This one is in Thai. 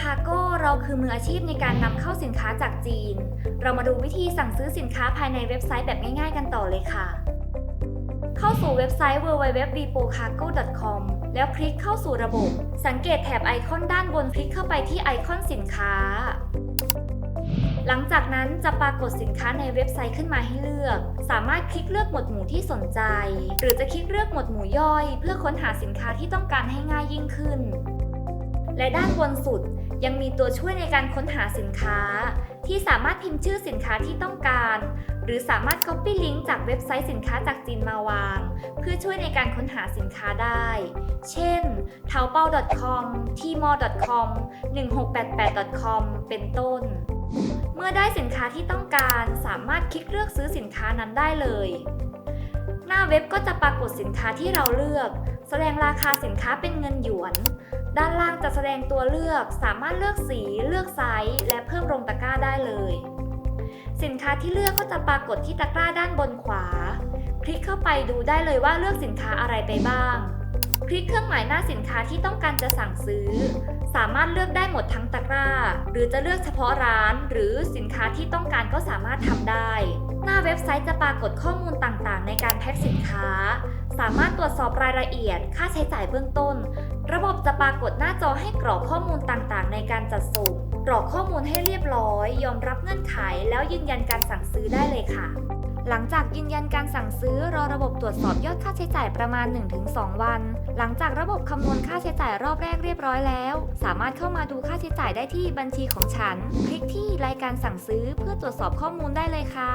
คาโก้เราคือมืออาชีพในการนำเข้าสินค้าจากจีน เรามาดูวิธีสั่งซื้อสินค้าภายในเว็บไซต์แบบง่ายๆกันต่อเลยค่ะ เข้าสู่เว็บไซต์ www.vipocargo.com แล้วคลิกเข้าสู่ระบบ สังเกตแถบไอคอนด้านบนคลิกเข้าไปที่ไอคอนสินค้า หลังจากนั้นจะปรากฏสินค้าในเว็บไซต์ขึ้นมาให้เลือก สามารถคลิกเลือกหมวดหมู่ที่สนใจ หรือจะคลิกเลือกหมวดหมู่ย่อย เพื่อค้นหาสินค้าที่ต้องการให้ง่ายยิ่งขึ้น และด้านบนสุดยังมีตัวช่วยในการค้นหาสินค้า ที่สามารถพิมพ์ชื่อสินค้าที่ต้องการ หรือสามารถ Copy ลิงก์จากเว็บไซต์สินค้าจากจีนมาวาง เพื่อช่วยในการค้นหาสินค้าได้ เช่น taobao.com tmall.com 1688.com เป็นต้น เมื่อได้สินค้าที่ต้องการสามารถคลิกเลือกซื้อสินค้านั้นได้เลย หน้าเว็บก็จะปรากฏสินค้าที่เราเลือก แสดงราคาสินค้าเป็นเงินหยวน ด้านล่างจะแสดงตัวเลือก สามารถเลือกสี เลือกไซส์ และเพิ่มลงตะกร้าได้เลย สินค้าที่เลือกก็จะปรากฏที่ตะกร้าด้านบนขวา คลิกเข้าไปดูได้เลยว่าเลือกสินค้าอะไรไปบ้าง คลิกเครื่องหมายหน้าสินค้าที่ต้องการจะสั่งซื้อ สามารถเลือกได้หมดทั้งตะกร้า หรือจะเลือกเฉพาะร้าน หรือสินค้าที่ต้องการก็สามารถทำได้ หน้าเว็บไซต์จะปรากฏข้อมูลต่างๆ ในการแพ็คสินค้า สามารถตรวจสอบรายละเอียด ค่าใช้จ่ายเบื้องต้น ระบบจะปรากฏหน้าจอให้กรอกข้อมูลต่างๆ ในการจัดส่ง กรอกข้อมูลให้เรียบร้อย ยอมรับเงื่อนไข แล้วยืนยันการสั่งซื้อได้เลยค่ะ หลังจากยืนยันการสั่งซื้อรอระบบตรวจสอบยอดค่าใช้จ่ายประมาณ 1-2 วัน หลังจากระบบคำนวณค่าใช้จ่ายรอบแรกเรียบร้อยแล้ว สามารถเข้ามาดูค่าใช้จ่ายได้ที่บัญชีของฉัน คลิกที่รายการสั่งซื้อเพื่อตรวจสอบข้อมูลได้เลยค่ะ